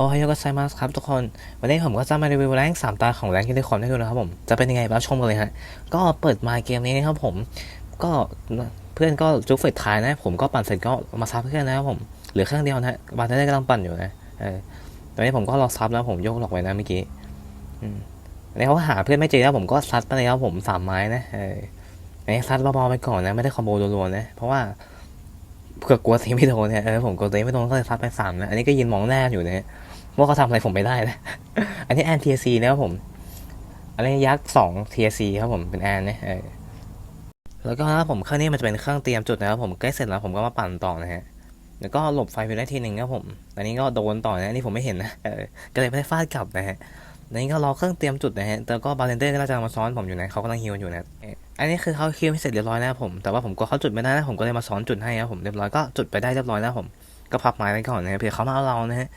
โอไฮโอกัสไซมัสครับทุกคน วันนี้ผมก็จะมารีวิวแรงสามตาของแรงยูนิคอร์นให้ดูนะครับผม จะเป็นยังไงรับชมกันเลยฮะ ก็เปิดมาเกมนี้นะครับผม ก็เพื่อนก็จุกเฟดท้ายนะ ผมก็ปั่นเสร็จก็มาซับเพื่อนนะครับผม เหลือเครื่องเดียวนะบาร์เทอร์กำลังปั่นอยู่นะเออตอนนี้ผมก็รอซับแล้วผมโยกหลอกไว้นะเมื่อกี้อืมอันนี้เขาหาเพื่อนไม่เจอแล้วผมก็ซัดไปเลยครับผมสามไม้นะเอออันนี้ซัดเบาๆไปก่อนนะ ไม่ได้คอมโบรัวๆนะ เพราะว่า เผื่อกลัวตีไม่โดนเนี่ยผมกลัวตีไม่โดนก็เลยซัดไปสามนะ อันนี้ก็ยืนมองหน้าอยู่นะว่าเขาทำอะไรผมไม่ได้นะ อันนี้แอนทีซีนะครับผม อันนี้ยักษ์สองทีซีครับผมเป็นแอนนะแล้วก็นะครับผมเครื่องนี้มันจะเป็นเครื่องเตรียมจุดนะครับผมใกล้เสร็จแล้วผมก็มาปั่นต่อนะฮะแล้วก็หลบไฟไปได้ทีหนึ่งครับผมอันนี้ก็โดนต่อนะอันนี่ผมไม่เห็นนะก็เลยไม่ได้ฟาดกลับนะฮะ อันนี้ก็รอเครื่องเตรียมจุดนะฮะแล้วก็บาร์เทนเดอร์ก็น่าจะมาซ้อนผมอยู่นะเขากำลังฮิวอยู่นะอันนี้คือเขาคิวให้เสร็จเรียบร้อยแล้วผมแต่ว่าผมก็เขาจุดไม่ได้นะผมก็เลยมาซ้อนจุดให้ครับผมเรียบร้อยก็จุดไปได้เรียบร้อยแล้วผมก็พับไม้ไว้ก่อนนะเผื่อเขามาเอาเรานะฮะ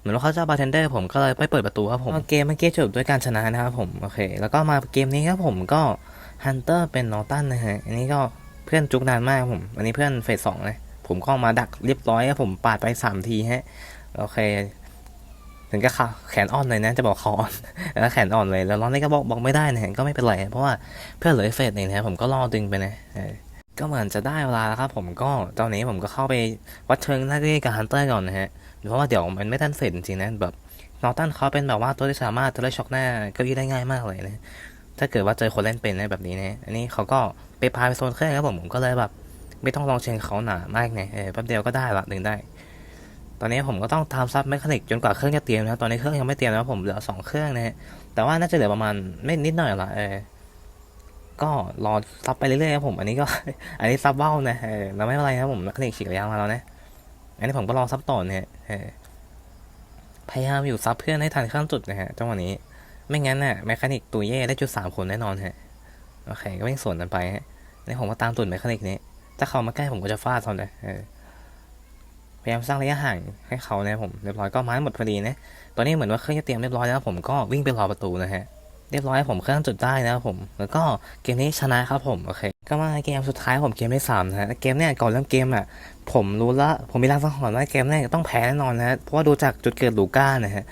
เหมือนว่าเขาจะบาร์เทนเดอร์ผมก็เลยไปเปิดประตูครับผมเกมเมื่อกี้จบด้วยการชนะนะครับผมโอเคแล้วก็มาเกมนี้ครับผมก็ฮันเตอร์เป็นนอตันนะฮะอันนี้ก็เพื่อนจุกนานมากผมอันนี้เพื่อนเฟสสองเลยผมก็มาดักเรียบร้อยครับผมปาดไปสามทีฮะโอเค ถึงก็ขาแขนอ่อนเลยนะจะบอกคออ่อนแล้วแขนอ่อนเลยแล้วร้อนนี่ก็บอกบอกไม่ได้นะก็ไม่เป็นไรเพราะว่าเพื่อเหลือเฟสหนึ่งนะผมก็รอดึงไปนะก็เหมือนจะได้เวลาแล้วครับผมก็ตอนนี้ผมก็เข้าไปวัดเชิงหน้าที่กับฮันเตอร์ก่อนนะฮะเพราะว่าเดี๋ยวมันไม่ทันเสร็จจริงนะแบบนอตันเขาเป็นแบบว่าตัวที่สามารถจะได้ช็อกหน้าเก้าอี้ได้ง่ายมากเลยนะถ้าเกิดว่าเจอคนเล่นเป็นนะแบบนี้นะอันนี้เขาก็ไปพาไปโซนเครื่องครับผมผมก็เลยแบบ ไม่ต้องลองเชิงเขาหนามากไงเออแป๊บเดียวก็ได้ละดึงได้ ตอนนี้ผมก็ต้องทำซับแมคานิกจนกว่าเครื่องจะเตรียมนะครับ ตอนนี้เครื่องยังไม่เตรียมนะผมเหลือสองเครื่องนะฮะ แต่ว่าน่าจะเหลือประมาณไม่นิดหน่อยละเออ ก็รอซับไปเรื่อยๆครับผม อันนี้ก็ อันนี้ซับเบ้านะเออแล้วไม่เป็นไรครับผมแมคานิกฉีกยางมาแล้วนะ อันนี้ผมก็รอซับต่อนี่ยเออพยายามอยู่ซับเพื่อนให้ทันขั้นจุดนะฮะจังหวะนี้ ไม่งั้นน่ะแมคานิกตัวเย่ได้จุดสามคนแน่นอนฮะ โอเค ก็วิ่สนกันไปฮะนี่ผมก็ตามตุ่นแมคานิกนี้ ถ้าเขามาใกล้ผมก็จะฟาดเขาเลยเออ ยายามสร้างระยะห่างให้เขานะผมเรียบร้อยก็ไม้หมดพอดีนะตอนนี้เหมือนว่าเครื่องจะเตรียมเรียบร้อยแล้วผมก็วิ่งไปรอประตูนะฮะเรียบร้อยผมเครื่องจุดได้นะครับผม แล้วก็เกมนี้ชนะครับผมโอเคก็มาเกมสุดท้ายผมเกมที่สามนะฮะเกมเนี้ยก่อนเริ่มเกมอะผมรู้ละผมมีรางสังหรณ์ว่าเกมแรกต้องแพ้แน่นอนนะฮะเพราะว่าดูจากจุดเกิดลูก้านะฮะ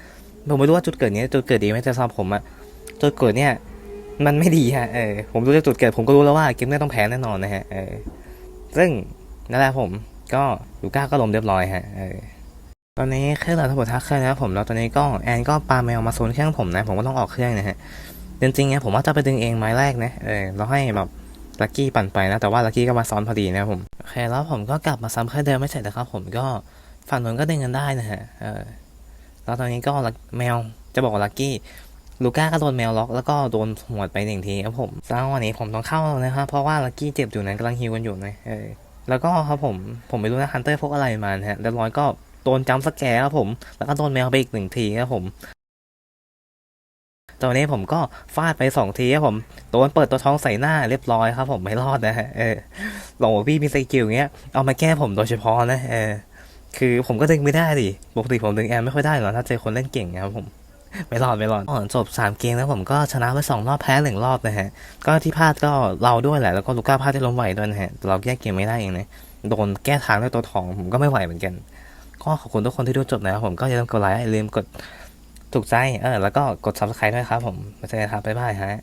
ผมไม่รู้ว่าจุดเกิดนี้จุดเกิดดีไหมแต่สำหรับผมอะจุดเกิดเนี่ยมันไม่ดีฮะเออผมรู้จากจุดเกิดผมก็รู้แล้วว่าเกมแรกต้องแพ้แน่นอนนะฮะเออซึ่งนั่นแหละผม ก็ลูก้าก็ล้มเรียบร้อยฮะเออตอนนี้เครื่องเราทั้งหมดทักเครื่องนะครับผมแล้วตอนนี้ก็แอนก็ปาแมวมาโซนเครื่องผมนะ ผมก็ต้องออกเครื่องนะฮะจริงๆเนี่ยผมว่าจะไปดึงเองไม้แรกนะเออแล้วให้แบบลักกี้ปั่นไปนะแต่ว่าลักกี้ก็มาซ้อนพอดีนะผมโอเคแล้วผมก็กลับมาซ้ำแค่เดิมไม่เสร็จนะครับผมก็ฝั่งนู้นก็ดึงกันได้นะฮะเออแล้วตอนนี้ก็แมวจะบอกว่าลักกี้ลูก้าก็โดนแมวล็อกแล้วก็โดนหัวดไปหนึ่งทีครับผมแล้ววันนี้ผมต้องเข้านะครับเพราะว่าลักกี้เจ็บอยู่นั้นกำลังฮิวกันอยู่นะเออ แล้วก็ครับผมผมไม่รู้นะฮันเตอร์พกอะไรมาฮะเรียบร้อยก็โดนจัมสแกร์ครับผม แล้วก็โดนแมวไปอีกหนึ่งทีครับผมตอนนี้ผมก็ฟาดไปสองทีครับผมโดนเปิดตัวท้องใส่หน้าเรียบร้อยครับ ผมไม่รอดนะฮะเออบอกว่าพี่มีสกิลเงี้ยเอามาแก้ผมโดยเฉพาะนะเออคือผมก็ดึงไม่ได้ดิปกติผมดึงแอมไม่ค่อยได้หรอกถ้าเจอคนเล่นเก่งนะครับผม ไม่รอดไม่รอดก่อนจบสามเกมแล้วผมก็ชนะไปสองรอบแพ้หนึ่งรอบนะฮะ ก็ที่พลาดก็เราด้วยแหละ แล้วก็ลูก้าพลาดที่ล้มไหวด้วยนะฮะแต่เราแก้เกมไม่ได้เองนะ โดนแก้ทางด้วยตัวทองผมก็ไม่ไหวเหมือนกัน ก็ขอบคุณทุกคนที่ดูจบนะครับผมก็อย่าลืมกดไลค์อย่าลืมกดถูกใจเออแล้วก็กด subscribe ด้วยครับผมมาเจอกันครับบ๊ายบายฮะ